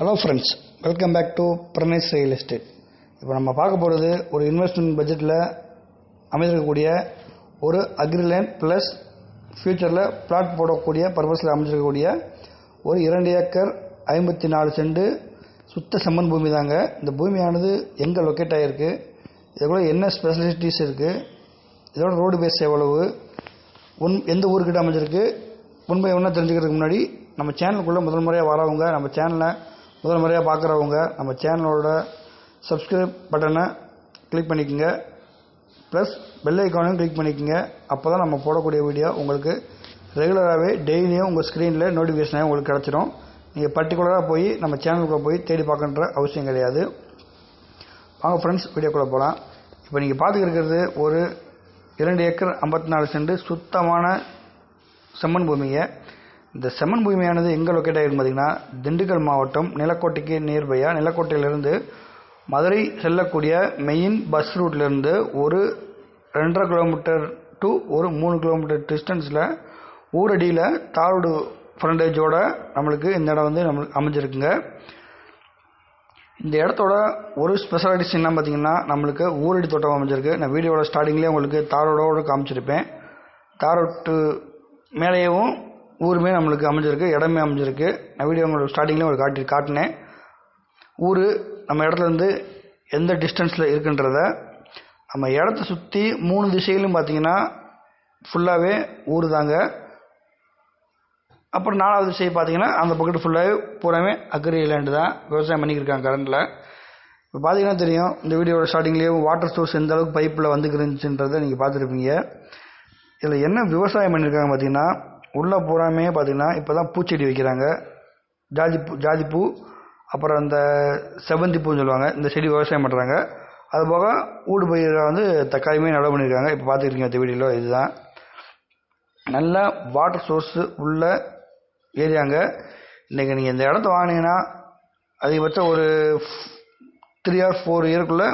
Hello friends welcome back to Pranesh real estate இப்போ நம்ம பார்க்க போகிறது ஒரு இன்வெஸ்ட்மெண்ட் பட்ஜெட்டில் அமைஞ்சிருக்கக்கூடிய ஒரு அக்ரிலேண்ட் ப்ளஸ் ஃப்யூச்சரில் பிளாட் போடக்கூடிய பர்பஸில் அமைஞ்சிருக்கக்கூடிய ஒரு இரண்டு ஏக்கர் ஐம்பத்தி நாலு செண்டு சுத்த செம்மன் பூமி தாங்க. இந்த பூமியானது எங்கே லொக்கேட் ஆகிருக்கு இதுக்குள்ள என்ன ஸ்பெஷலிட்டிஸ் இருக்குது இதோட ரோடு பேஸ் எவ்வளவு? உன் எந்த ஊருக்கிட்ட அமைஞ்சிருக்கு? உண்மை ஒன்றா தெரிஞ்சுக்கிறதுக்கு முன்னாடி நம்ம சேனலுக்குள்ளே முதல் முறையாக வரவங்க நம்ம சேனலை முதல் முறையாக பார்க்குறவங்க நம்ம சேனலோட சப்ஸ்கிரைப் பட்டனை கிளிக் பண்ணிக்கோங்க. ப்ளஸ் பெல் ஐக்கானையும் கிளிக் பண்ணிக்கோங்க. அப்போ தான் நம்ம போடக்கூடிய வீடியோ உங்களுக்கு ரெகுலராகவே டெய்லியும் உங்கள் ஸ்க்ரீனில் நோட்டிஃபிகேஷனாக உங்களுக்கு கிடச்சிடும் நீங்கள் பர்டிகுலராக போய் நம்ம சேனலுக்குள்ளே போய் தேடி பார்க்கன்ற அவசியம் கிடையாது. வாங்க ஃப்ரெண்ட்ஸ் வீடியோக்குள்ளே போகலாம் இப்போ நீங்கள் பார்த்துக்கிருக்கிறது ஒரு இரண்டு ஏக்கர் ஐம்பத்தி நாலு சென்ட் சுத்தமான செம்மண் பூமியை இந்த செம்மண் பூமியானது எங்கே லொக்கேட் ஆகிருக்கு பார்த்தீங்கன்னா திண்டுக்கல் மாவட்டம் நிலக்கோட்டைக்கு நியர்பையாக நிலக்கோட்டையிலிருந்து மதுரை செல்லக்கூடிய மெயின் பஸ் ரூட்லேருந்து ஒரு ரெண்டரை கிலோமீட்டர் டு ஒரு மூணு கிலோமீட்டர் டிஸ்டன்ஸில் ஊரடியில் தாரோடு ஃப்ரண்டேஜோட நம்மளுக்கு இந்த இடம் வந்து நம்மளுக்கு அமைஞ்சிருக்குங்க. இந்த இடத்தோட ஒரு ஸ்பெஷாலிட்டிஸ் என்ன பார்த்தீங்கன்னா நம்மளுக்கு ஊரடி தோட்டம் அமைஞ்சிருக்கு. நான் வீடியோட ஸ்டார்டிங்லேயே உங்களுக்கு தாரோடோடு காமிச்சிருப்பேன். தாரோட்டு மேலேயும் ஊருமே நம்மளுக்கு அமைஞ்சிருக்கு இடமே அமைஞ்சிருக்கு. நான் வீடியோ உங்களுக்கு ஸ்டார்டிங்லேயே ஒரு காட்டி காட்டினேன். ஊர் நம்ம இடத்துலேருந்து எந்த டிஸ்டன்ஸில் இருக்குன்றத நம்ம இடத்த சுற்றி மூணு திசையிலும் பார்த்தீங்கன்னா ஃபுல்லாகவே ஊர் தாங்க அப்புறம் நாலாவது திசை பார்த்தீங்கன்னா அந்த பக்கத்து ஃபுல்லாகவே பூராமே அக்ரி லேண்டு தான். விவசாயம் பண்ணிக்கிருக்காங்க கரண்டில் இப்போ பார்த்தீங்கன்னா தெரியும் இந்த வீடியோட ஸ்டார்டிங்லேயே வாட்டர் சோர்ஸ் எந்த அளவுக்கு பைப்பில் வந்துருந்துச்சுன்றதை நீங்கள் பார்த்துருப்பீங்க. இதில் என்ன விவசாயம் பண்ணியிருக்காங்க பார்த்தீங்கன்னா உள்ளே பூராமே பார்த்தீங்கன்னா இப்போ தான் பூச்செடி வைக்கிறாங்க. ஜாதி பூ ஜாதி பூ அப்புறம் இந்த செவந்தி பூன்னு சொல்லுவாங்க. இந்த செடி விவசாயம் பண்ணுறாங்க அது போக ஊடு பயிரை வந்து தக்காளியுமே நடவு பண்ணியிருக்காங்க இப்போ பார்த்துருக்கீங்க இந்த வீடியோவில் இதுதான். நல்ல வாட்டர் சோர்ஸு உள்ள ஏரியாங்க. இன்றைக்கி நீங்கள் இந்த இடத்த வாங்கினீங்கன்னா அதிகபட்சம் ஒரு த்ரீ ஆர் ஃபோர் இயருக்குள்ளே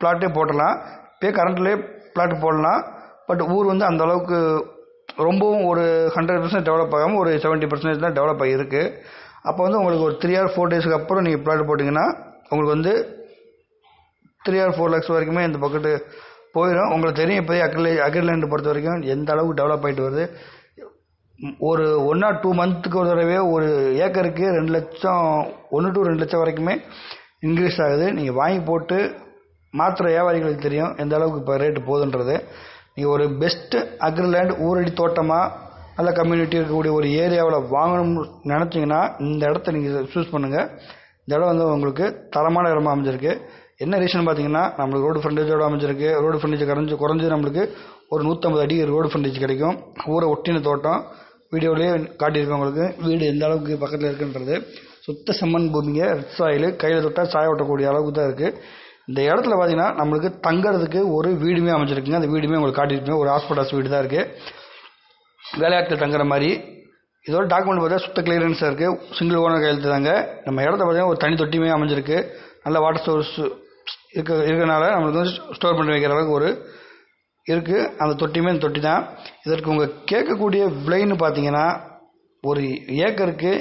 பிளாட்டே போட்டலாம். இப்போயே கரண்ட்லேயே பிளாட் போடலாம். பட் ஊர் வந்து அந்த அளவுக்கு ரொம்பவும் ஒரு ஹண்ட்ரட் பர்சன்ட் டெவலப் ஆகாமல் ஒரு செவன்ட்டி பர்சன்டேஜ் தான் டெவலப் ஆகியிருக்கு அப்போ வந்து உங்களுக்கு ஒரு த்ரீ ஆர் ஃபோர் டேஸ்க்கு அப்புறம் நீங்கள் ப்ளாட் போட்டிங்கன்னா உங்களுக்கு வந்து த்ரீ ஆர் ஃபோர் லேக்ஸ் வரைக்குமே இந்த பக்கெட்டு போயிடும் உங்களுக்கு தெரியும் இப்போ அக்ரிலே அக்ரிலேண்டு பொறுத்த வரைக்கும் எந்த அளவுக்கு டெவலப் ஆகிட்டு வருது. ஒரு ஒன் ஆர் டூ மந்த்துக்கு ஒரு தடவை ஒரு ஏக்கருக்கு ரெண்டு லட்சம் ஒன்று டு ரெண்டு லட்சம் வரைக்குமே இன்க்ரீஸ் ஆகுது. நீங்கள் வாங்கி போட்டு மாத்திர வியாபாரிகளுக்கு தெரியும் எந்த அளவுக்கு இப்போ ரேட்டு போகுதுன்றது. நீங்கள் ஒரு பெஸ்ட்டு அக்ரிலேண்ட் ஊரடி தோட்டமாக நல்ல கம்யூனிட்டி இருக்கக்கூடிய ஒரு ஏரியாவில் வாங்கணும்னு நினச்சிங்கன்னா இந்த இடத்த நீங்கள் சூஸ் பண்ணுங்கள் இந்த இடம் வந்து உங்களுக்கு தரமான இடமா அமைஞ்சிருக்கு. என்ன ரீசன் பார்த்தீங்கன்னா நம்மளுக்கு ரோடு ஃப்ரண்டேஜோடு அமைஞ்சிருக்கு. ரோடு ஃப்ரண்டேஜ் குறைஞ்சி குறைஞ்சி நம்மளுக்கு ஒரு நூற்றம்பது அடி ரோடு ஃப்ரண்டேஜ் கிடைக்கும். ஊரை ஒட்டின தோட்டம் வீடியோலேயே காட்டியிருக்கேன் உங்களுக்கு. வீடு எந்த அளவுக்கு பக்கத்தில் இருக்குன்றது. சுத்த செம்மண் பூமிங்க ரெட் சாயில் கையில் தொட்டால் சாய ஓட்டக்கூடிய அளவுக்கு தான் இருக்குது இந்த இடத்துல பார்த்தீங்கன்னா நம்மளுக்கு தங்குறதுக்கு ஒரு வீடுமே அமைச்சிருக்குங்க அந்த வீடுமே உங்களுக்கு காட்டியிருப்பேன் ஒரு ஹாஸ்பிட்டல்ஸ் வீடு தான் இருக்குது வேலையாட்கள் தங்குற மாதிரி. இதோட டாக்குமெண்ட் பார்த்தா சுத்த கிளியரன்ஸாக இருக்குது சிங்கிள் ஓனர் கையெழுத்து தாங்க. நம்ம இடத்த பார்த்தீங்கன்னா ஒரு தனி தொட்டியுமே அமைஞ்சிருக்கு. நல்ல வாட்டர் சோர்ஸ் இருக்க இருக்கனால நம்மளுக்கு வந்து ஸ்டோர் பண்ணி வைக்கிற அளவுக்கு ஒரு இருக்குது அந்த தொட்டியுமே அந்த தொட்டி தான் இதற்கு உங்கள் கேட்கக்கூடிய விலைன்னு பார்த்தீங்கன்னா ஒரு ஏக்கருக்கு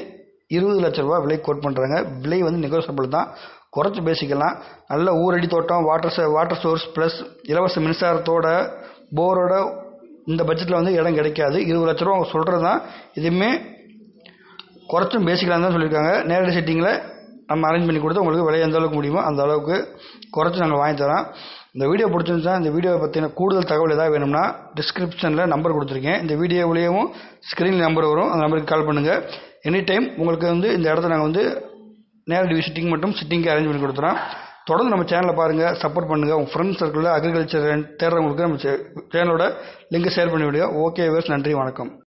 இருபது லட்ச ரூபா விலை கோட் பண்ணுறாங்க விலை வந்து நெகோசியபிள் தான் குறைச்சி பேசிக்கலாம். நல்ல ஊரடி தோட்டம் வாட்டர் வாட்டர் சோர்ஸ் ப்ளஸ் இலவச மின்சாரத்தோட போரோட இந்த பட்ஜெட்டில் வந்து இடம் கிடைக்காது. இருபது லட்ச ரூபா அவங்க சொல்கிறது தான் இதுவுமே குறைச்சும் பேசிக்கலாம் தான் சொல்லியிருக்காங்க. நேரடி செட்டிங்கில் நம்ம அரேஞ்ச் பண்ணி கொடுத்து உங்களுக்கு விலை எந்த அளவுக்கு முடியுமோ அந்த அளவுக்கு குறைச்சி நாங்கள் வாங்கி தரோம் இந்த வீடியோ பிடிச்சிருந்துச்சா இந்த வீடியோவை பற்றின கூடுதல் தகவல் எதாவது வேணும்னா டிஸ்கிரிப்ஷனில் நம்பர் கொடுத்துருக்கேன். இந்த வீடியோவிலேயும் ஸ்க்ரீனில் நம்பர் வரும். அந்த நம்பருக்கு கால் பண்ணுங்கள் எனி டைம் உங்களுக்கு வந்து இந்த இடத்த நாங்கள் வந்து நேரடி விசிட்டிங் மட்டும் சிட்டிங்க்கு அரேஞ்ச் பண்ணி கொடுத்துறோம். தொடர்ந்து நம்ம சேனலை பாருங்கள் சப்போர்ட் பண்ணுங்கள் உங்கள் ஃப்ரெண்ட்ஸ் சர்க்கிளில் அக்ரிகல்ச்சர் தேடுறவங்களுக்கு நம்ம சேனலோட லிங்கை ஷேர் பண்ணி விடுங்க. ஓகே வேர்ஸ் நன்றி வணக்கம்.